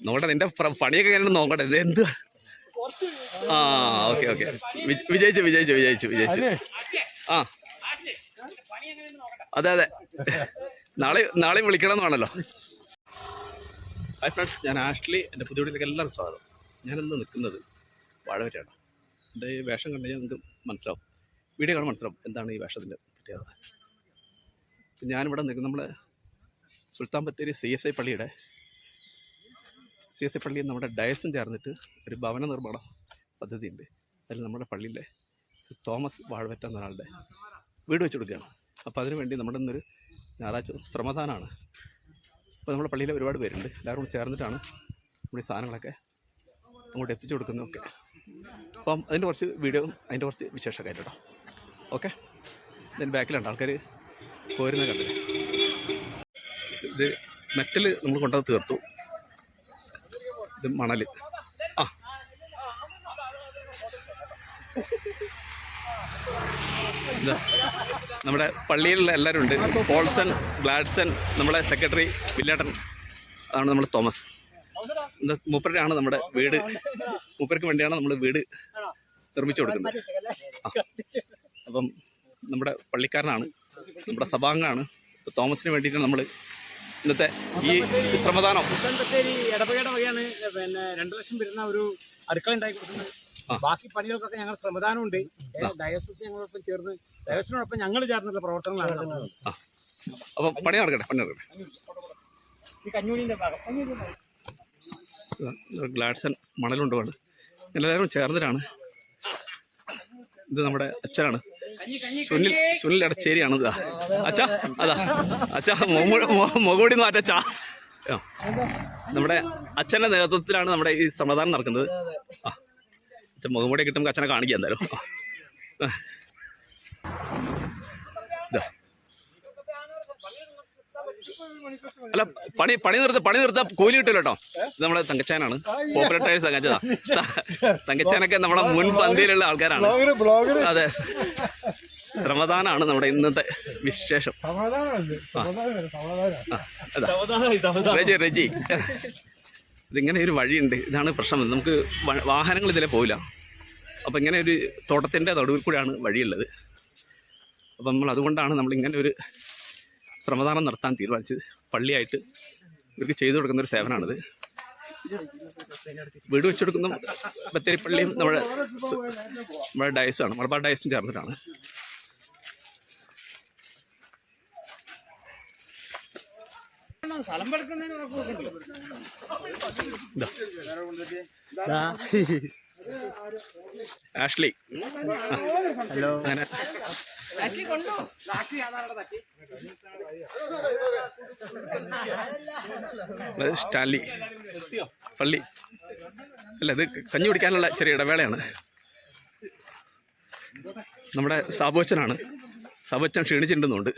നോക്കട്ടെ നിന്റെ പണിയൊക്കെ എങ്ങനെ നോക്കട്ടെ ഇത് എന്ത്? ആ ഓക്കെ ഓക്കെ. വിജയിച്ചു വിജയിച്ചു വിജയിച്ചു വിജയിച്ചു. ആ. അതെ അതെ. നാളെ നാളെ വിളിക്കണം എന്നാണല്ലോ ഹായ് ഫ്രണ്ട്സ് ഞാൻ ആഷ്ലി എന്റെ പുതിയ വീട്ടിലേക്ക് എല്ലാവരും സ്വാഗതം. ഞാനിന്ന് നിൽക്കുന്നത് വാഴവരാണ് എന്റെ ഈ വേഷം കണ്ടു കഴിഞ്ഞാൽ നിങ്ങൾക്ക് മനസ്സിലാവും. വീഡിയോ കാണാൻ മനസ്സിലാവും എന്താണ് ഈ വേഷത്തിന്റെ പ്രത്യേകത. ഇപ്പം ഞാനിവിടെ നിൽക്കുന്ന നമ്മുടെ Sultan Bathery C S I പള്ളിയുടെ സി എസ് ഐ പള്ളിയിൽ നമ്മുടെ ഡയസും ചേർന്നിട്ട് ഒരു ഭവന നിർമ്മാണ പദ്ധതിയുണ്ട്. അതിൽ നമ്മുടെ പള്ളിയിലെ തോമസ് വാഴവറ്റ എന്ന വീട് വെച്ച് കൊടുക്കുകയാണ്. അപ്പോൾ അതിനു വേണ്ടി നമ്മുടെ ഇന്നൊരു ഞായറാഴ്ച ശ്രമദാനമാണ് അപ്പോൾ നമ്മുടെ പള്ളിയിലെ ഒരുപാട് പേരുണ്ട്. എല്ലാവരും ചേർന്നിട്ടാണ് നമ്മുടെ ഈ സാധനങ്ങളൊക്കെ അങ്ങോട്ട് എത്തിച്ചു കൊടുക്കുന്നതൊക്കെ. അപ്പം അതിന്റെ കുറച്ച് വീഡിയോ അതിന്റെ കുറച്ച് വിശേഷമൊക്കെ ആയിട്ടോ ഓക്കെ? ഇതിന്റെ ബാക്കിലുണ്ട്. ആൾക്കാർ പോരുന്ന കണ്ടില്ല? ഇത് മെറ്റൽ നമ്മൾ കൊണ്ടുവന്ന് തീർത്തു. ഇത് മണൽ ആ. നമ്മുടെ പള്ളിയിലുള്ള എല്ലാവരും ഉണ്ട് പോൾസൺ ഗ്ലാഡ്സൺ നമ്മുടെ സെക്രട്ടറി വില്ലേട്ടൻ അതാണ് നമ്മുടെ തോമസ്. മൂപ്പരാണ് നമ്മുടെ വീട്. മൂപ്പർക്ക് വേണ്ടിയാണ് നമ്മൾ വീട് നിർമ്മിച്ചു കൊടുക്കുന്നത്. അപ്പം നമ്മുടെ പള്ളിക്കാരനാണ് നമ്മുടെ സഭാംഗമാണ്. തോമസിന് വേണ്ടിയിട്ടാണ് നമ്മൾ ഇന്നത്തെ ഈ ശ്രമദാനം. മുത്തൻപത്തേരി ഇടവകയുടെ വകയാണ് പിന്നെ രണ്ടു ലക്ഷം വരുന്ന ഒരു അടുക്കള ഉണ്ടായി കൊടുക്കുന്നത് ബാക്കി പണികൾക്കൊക്കെ ഞങ്ങൾ ശ്രമദാനമുണ്ട്. ഉണ്ട് ഡയസസ് ഞങ്ങളോടൊപ്പം ചേർന്ന് ഡയസിനോടൊപ്പം ഞങ്ങൾ ചേർന്നുള്ള പ്രവർത്തനങ്ങളാണ്. അപ്പം പണി നടക്കട്ടെ പണി നടക്കട്ടെ. ഈ കഞ്ഞൂരിന്റെ ഭാഗം. ഗ്ലാഡ്സൺ മണലുണ്ടോ എല്ലാവരും ചേർന്നിട്ടാണ്. ഇത് നമ്മുടെ അച്ഛനാണ്. സുനിൽ സുനിൽ അടച്ചേരിയാണ് ഇതാ അച്ഛാ അതാ. അച്ഛാ മുഖോടി മാറ്റച്ചാ നമ്മുടെ അച്ഛന്റെ നേതൃത്വത്തിലാണ് നമ്മുടെ ഈ സമാധാനം നടക്കുന്നത്. അച്ഛൻ അച്ഛൻ കൂടെ കിട്ടുമ്പോൾ അച്ഛനെ കാണിക്കാം എന്തായാലും. ഇതാ. അല്ല പണി പണി നിർത്ത പണി നിർത്ത കൂലി കിട്ടില്ല കേട്ടോ ഇത് നമ്മളെ തങ്കച്ചാനാണ്. തങ്കച്ചതാ ത- തങ്കച്ചാനൊക്കെ നമ്മുടെ മുൻ പന്തിയിലുള്ള ആൾക്കാരാണ്. അതെ. ശ്രമദാനാണ് നമ്മുടെ ഇന്നത്തെ വിശേഷം. റജി റജി റെജി. ഇതിങ്ങനെ ഒരു വഴിയുണ്ട്. ഇതാണ് പ്രശ്നം. നമുക്ക് വാഹനങ്ങൾ ഇതിലെ പോവില്ല. അപ്പം ഇങ്ങനെ ഒരു തോട്ടത്തിന്റെ നടുവിൽ കൂടെയാണ് വഴിയുള്ളത്. അപ്പം നമ്മൾ അതുകൊണ്ടാണ് നമ്മൾ ഇങ്ങനെ ഒരു ശ്രമദാനം നടത്താൻ തീരുമാനിച്ചത്. പള്ളിയായിട്ട് ഇവർക്ക് ചെയ്തു കൊടുക്കുന്ന ഒരു സേവനമാണിത് വീട് വെച്ചെടുക്കുന്ന ബത്തേരി പള്ളിയും നമ്മുടെ നമ്മുടെ ഡയസാണ് മലബാർ ഡയസും ചേർന്നിട്ടാണ്. സ്ഥലം. ആഷ്ലി. ഹലോ. അങ്ങനെ. സ്റ്റാൻലി. പള്ളി. അല്ല ഇത് കഞ്ഞി കുടിക്കാനുള്ള ചെറിയ ഇടവേളയാണ്. നമ്മുടെ സാബോച്ചനാണ് സാബോച്ചൻ ക്ഷീണിച്ചിട്ടുണ്ടെന്നുണ്ട്.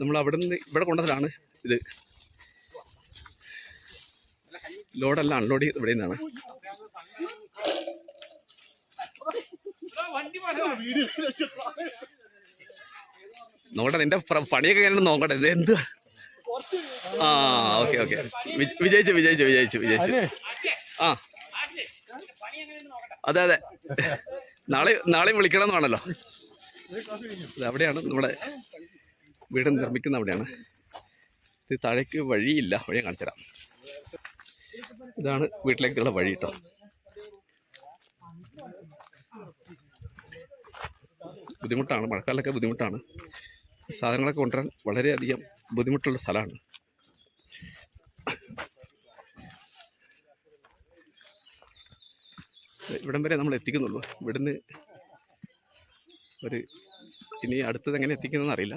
നമ്മൾ അവിടെ നിന്ന് ഇവിടെ കൊണ്ടതിലാണ് ഇത്. ലോഡല്ല അൺലോഡ് ചെയ്ത് ഇവിടെ നിന്നാണ് നോക്കട്ടെ നിന്റെ പണിയൊക്കെ എങ്ങനെ നോക്കട്ടെ എന്ത്? ആ ഓക്കെ ഓക്കെ വിജയിച്ചു വിജയിച്ചു വിജയിച്ചു വിജയിച്ചു. ആ. അതെ അതെ. നാളെ നാളെ വിളിക്കണം എന്നാണല്ലോ അവിടെയാണ് നമ്മുടെ വീട് നിർമ്മിക്കുന്ന അവിടെയാണ്. ഇത് താഴേക്ക് വഴിയില്ല വഴിയെ കാണിച്ചു തരാം ഇതാണ് വീട്ടിലേക്കുള്ള വഴി കേട്ടോ ബുദ്ധിമുട്ടാണ് മഴക്കാലമൊക്കെ ബുദ്ധിമുട്ടാണ്. സാധനങ്ങളൊക്കെ കൊണ്ടുവരാൻ വളരെയധികം ബുദ്ധിമുട്ടുള്ള സ്ഥലമാണ്. ഇവിടം വരെ നമ്മൾ എത്തിക്കുന്നുള്ളൂ. ഇവിടുന്ന് ഒരു ഇനി അടുത്തത് എങ്ങനെ എത്തിക്കുന്നതെന്ന് അറിയില്ല.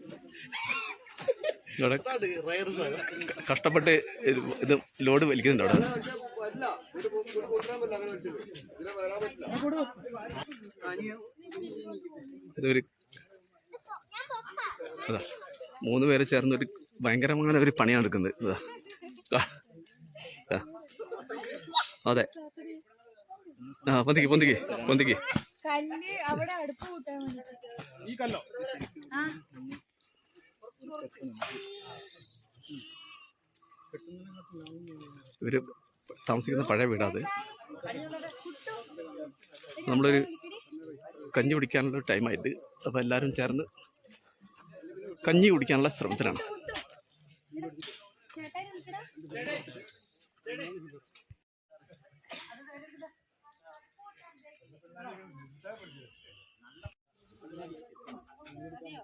ഇവിടെ കഷ്ടപ്പെട്ട് ഇത് ലോഡ് വലിക്കുന്നുണ്ട് അവിടെ. ഇതൊരു അതാ മൂന്ന് പേര് ചേർന്ന് ഒരു ഭയങ്കരമായ ഒരു പണിയാണ് എടുക്കുന്നത്. ഇതാ. അതെ. ആ പൊന്തിക്ക് പൊന്തിക്ക് പൊന്തിക്ക്. കല്ല് അവിടെ അടുപ്പ് കൂട്ടാൻ വേണ്ടി ഈ കല്ലോ. ആ ഇവർ താമസിക്കുന്ന പഴയ വീടാത് നമ്മളൊരു കഞ്ഞി കുടിക്കാനുള്ള ടൈമായിട്ട് അപ്പോൾ എല്ലാവരും ചേർന്ന് കഞ്ഞി കുടിക്കാനുള്ള ശ്രമത്തിലാണ്. അതെയോ?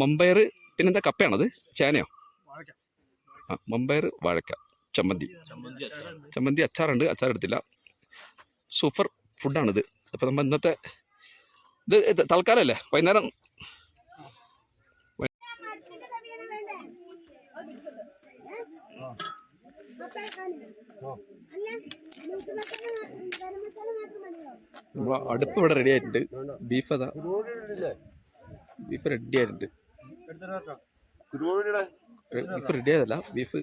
മമ്പയർ പിന്നെന്താ കപ്പയാണത്? ചേനയോ? ആ മമ്പയർ വാഴക്ക ചമ്മന്തി. ചമ്മന്തി അച്ചാറുണ്ട് അച്ചാർ എടുത്തില്ല സൂപ്പർ ഫുഡാണിത്. അപ്പോൾ നമ്മൾ ഇന്നത്തെ ഇത് തൽക്കാലമല്ലേ വൈകുന്നേരം അടുപ്പ് ഇവിടെ റെഡി ആയിട്ടുണ്ട്. ബീഫ് അതാ. ബീഫ് റെഡി ആയിട്ടുണ്ട്. ബീഫ് റെഡി ആയതല്ല ബീഫ്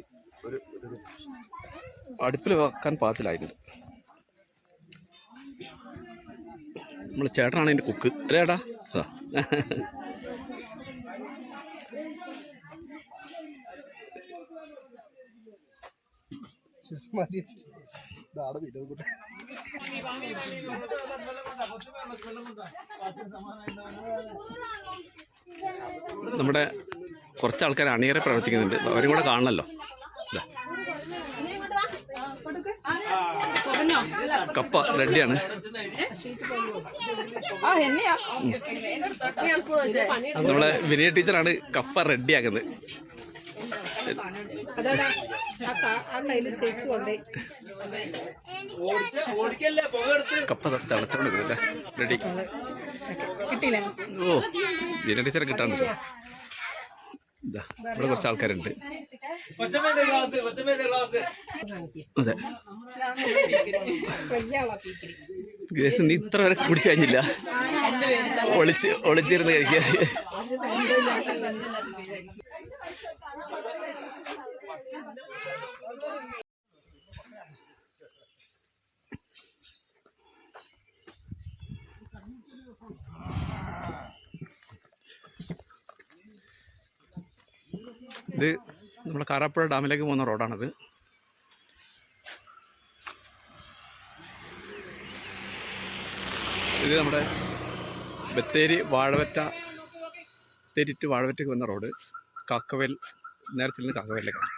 അടുപ്പിൽ വെക്കാൻ പാകത്തിലായിട്ടുണ്ട്. നമ്മൾ ചേട്ടനാണ് എന്റെ കുക്ക് അല്ലേ ചേട്ടാ? അതാ. മതി ഇതാണ് വിനോദ കൂട്ടം നമ്മുടെ കുറച്ച് ആൾക്കാർ അണിയറെ പ്രവർത്തിക്കുന്നുണ്ട്. അവരും കൂടെ കാണണമല്ലോ ഇതാ. കപ്പ റെഡിയാണ്. നമ്മളെ വിനയ ടീച്ചറാണ് കപ്പ റെഡിയാക്കുന്നത്. കപ്പ തിളച്ചോണ്ടിരിക്കുന്നില്ലേ റെഡി കിട്ടിയില്ലേ? ഓ വിനയ ടീച്ചറെ കിട്ടാണ്ട് ഇതാ ഇവിടെ കുറച്ച് ആൾക്കാരുണ്ട്. അതെ. ഗ്രേസ് നീ ഇത്ര വരെ കുടിച്ചു കഴിഞ്ഞില്ല. ഒളിച്ച് ഒളിച്ചിരുന്ന് കഴിക്കുക ഇത് നമ്മൾ കാരാപ്പുഴ ഡാമിലേക്ക് പോകുന്ന റോഡാണിത്. ഇത് നമ്മുടെ ബത്തേരി വാഴവറ്റ തെരിറ്റ് വാഴവറ്റയ്ക്ക് വന്ന റോഡ്. കാക്കവേൽ നേരത്തിൽ നിന്ന് കാക്കവേലിലേക്കാണ്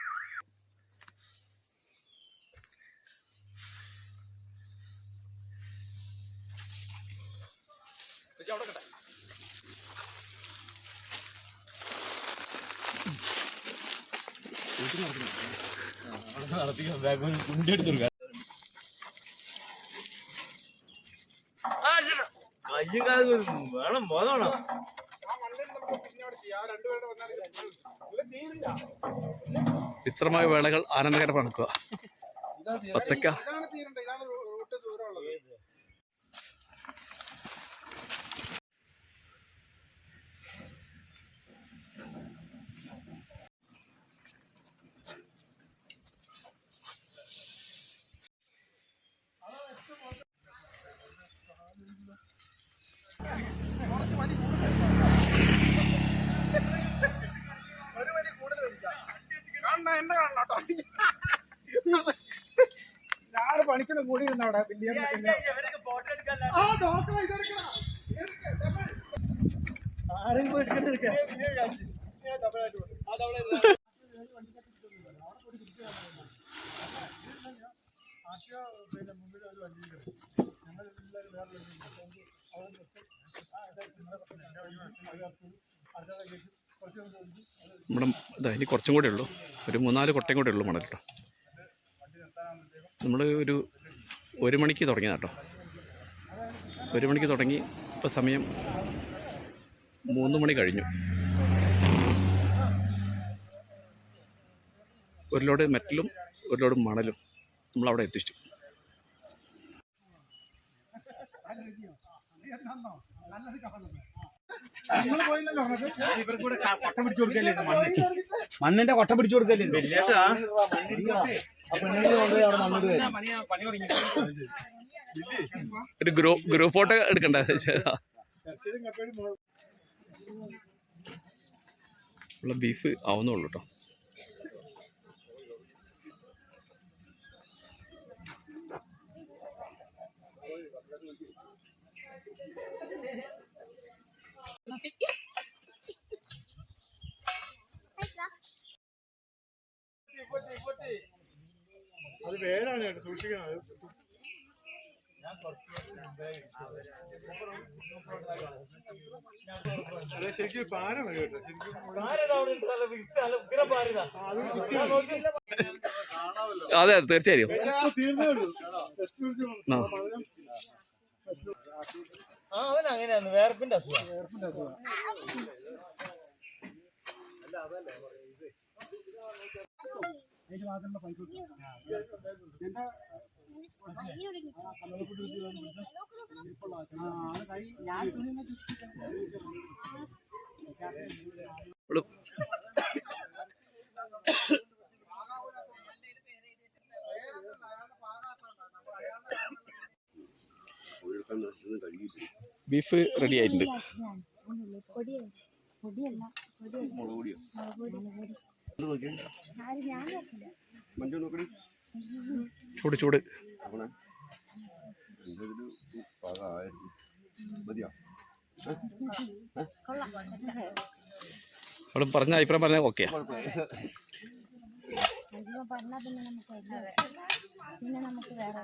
കയ്യും കാലും വേണം ബോധമാണോ വിശ്രമ വേളകൾ ആനന്ദകരം നടക്കുക. പത്തക്ക ഞാൻ പണിക്കുന്ന കൂടി ഇരുന്ന അവിടെ വലിയ ആരും പോയി എടുക്കണ്ടിരിക്കാം നമ്മുടെ ഇതാ ഇനി കുറച്ചും കൂടെ ഉള്ളൂ ഒരു മൂന്നാൽ കൊട്ടയും കൂടെ ഉള്ളൂ മണൽ കേട്ടോ നമ്മൾ ഒരു ഒരു മണിക്ക് തുടങ്ങിയതാ കേട്ടോ ഒരു മണിക്ക് തുടങ്ങി ഇപ്പോൾ സമയം മൂന്ന് മണി കഴിഞ്ഞു ഒരു ലോഡ് മെറ്റലും ഒരു ലോഡ് മണലും നമ്മളവിടെ എത്തിച്ചു നല്ലത് കൂടെ ക- കൊട്ട പിടിച്ചു കൊടുക്കല്ലേ മണ്ണ് മണ്ണിന്റെ കൊട്ട പിടിച്ചു കൊടുക്കല്ലേ പണി തുടങ്ങി ഒരു ഗ്രൂപ്പ് ഗ്രൂപ്പ് ഫോട്ടോ എടുക്കണ്ട. ഉള്ള ബീഫ് ആവുന്നുള്ളൂ കേട്ടോ സൂക്ഷിക്കണം അത് അതെ ശരിക്കും പാരം കേട്ടോ. അതെ അതെ തീർച്ചയായും. ഉള്ളൂ. ടെസ്റ്റ് വേർപ്പിന്റെ അസുഖം. അങ്ങനെയാണ് വേർപ്പിന്റെ എന്താ? ബീഫ് റെഡി ആയിട്ടുണ്ട്. പൊടിയല്ല. പൊടിയോ? ഞാൻ നോക്കില്ല ചൂട് ചൂട്. അവിടെ പറഞ്ഞ അഭിപ്രായം പറഞ്ഞ ഓക്കെ പിന്നെ നമുക്ക് വേറെ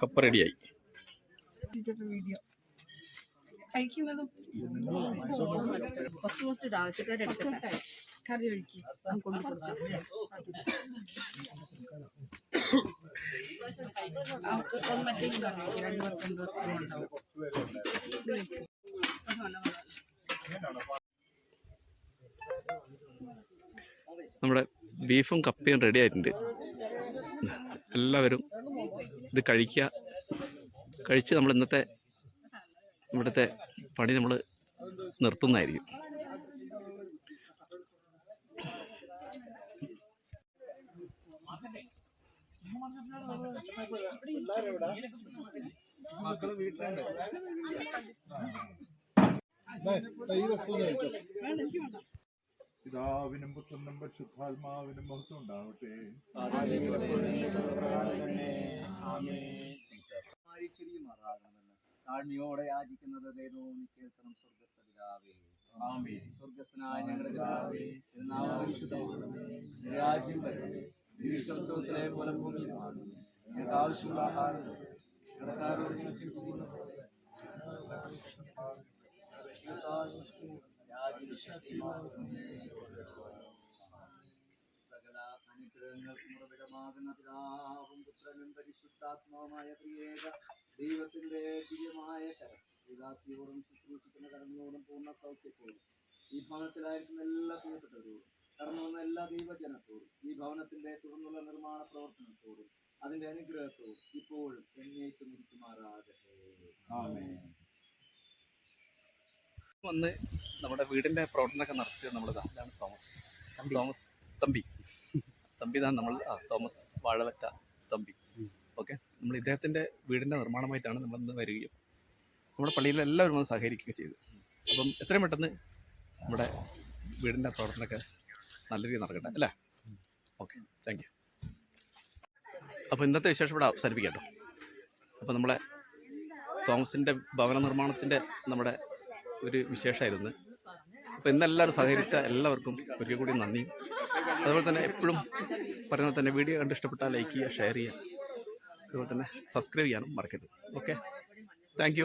കപ്പ റെഡിയായി. വീഡിയോ കഴിക്കുന്നതും കുറച്ച് കറി ഒഴുക്കി. മറ്റേ. രണ്ട് ഉണ്ടാവും. നമ്മുടെ ബീഫും കപ്പയും റെഡി ആയിട്ടുണ്ട്. എല്ലാവരും ഇത് കഴിക്കുക. കഴിച്ച് നമ്മൾ ഇന്നത്തെ ഇവിടുത്തെ പണി നമ്മൾ നിർത്തുന്നതായിരിക്കും. മക്കൾ വീട്ടിലുണ്ട് ഈ വസ്തു പിതാവിനും പുത്രനും പരിശുദ്ധാത്മാവിനും മഹത്വം ഉണ്ടാവട്ടെ. താഴ്മയോടെ യാചിക്കുന്നത് ദൈവവും കേൾക്കണം സ്വർഗസ്ഥ പിതാവേ. സ്വർഗസ്ഥനായ ഞങ്ങളുടെ പിതാവേ രാജ്യം ഭൂമിയിൽ ഞങ്ങൾക്ക് ആവശ്യമുള്ള ആഹാരം കടക്കാരോട് സകല അനുഗ്രഹങ്ങൾക്കും ഉറവിടമാകുന്ന പിതാവും പുത്രനും പരിശുദ്ധാത്മാവുമായ പ്രിയേക ദൈവത്തിന്റെ ദിവ്യമായ കരം വികാസിയോടും ശുശ്രൂഷിക്കുന്ന കടന്നോടും പൂർണ സൗഖ്യത്തോടും ഈ ഭവനത്തിലായിരിക്കുന്ന എല്ലാ പ്രിയപ്പെട്ടവരോടും കടന്നു വന്ന എല്ലാ ദൈവജനത്തോടും ഈ ഭവനത്തിന്റെ തുടർന്നുള്ള നിർമ്മാണ പ്രവർത്തനത്തോടും അതിന്റെ അനുഗ്രഹത്തോടും ഇപ്പോഴും എന്നേക്കും ഇരിക്കുമാറാകട്ടെ വന്ന് നമ്മുടെ വീടിന്റെ പ്രവർത്തനമൊക്കെ നടത്തിയത് നമ്മൾ ഇതാണ് തോമസ്. തോമസ് തമ്പി. തമ്പി ഇതാണ് നമ്മൾ ആ തോമസ് വാഴവറ്റ തമ്പി. ഓക്കെ? നമ്മൾ ഇദ്ദേഹത്തിന്റെ വീടിന്റെ നിർമ്മാണമായിട്ടാണ് നമ്മൾ ഇന്ന് വരികയും നമ്മുടെ പള്ളിയിലെല്ലാവരും വന്ന് സഹകരിക്കുകയും ചെയ്തു. അപ്പം എത്രയും പെട്ടെന്ന് നമ്മുടെ വീടിന്റെ പ്രവർത്തനമൊക്കെ നല്ല രീതിയിൽ നടക്കട്ടെ അല്ലേ? ഓക്കെ താങ്ക് യു അപ്പോൾ ഇന്നത്തെ വിശേഷം ഇവിടെ അവസാനിപ്പിക്കാം കേട്ടോ. അപ്പോൾ നമ്മളെ തോമസിന്റെ ഭവന നിർമ്മാണത്തിന്റെ നമ്മുടെ ഒരു വിശേഷമായിരുന്നു. അപ്പോൾ ഇന്നെല്ലാവരും സഹകരിച്ച എല്ലാവർക്കും ഒരിക്കൽ കൂടി നന്ദി. അതുപോലെ തന്നെ എപ്പോഴും പറയുന്നത് തന്നെ വീഡിയോ കണ്ട് ഇഷ്ടപ്പെട്ടാൽ ലൈക്ക് ചെയ്യുക ഷെയർ ചെയ്യുക. അതുപോലെ തന്നെ സബ്സ്ക്രൈബ് ചെയ്യാനും മറക്കരുത്. Okay thank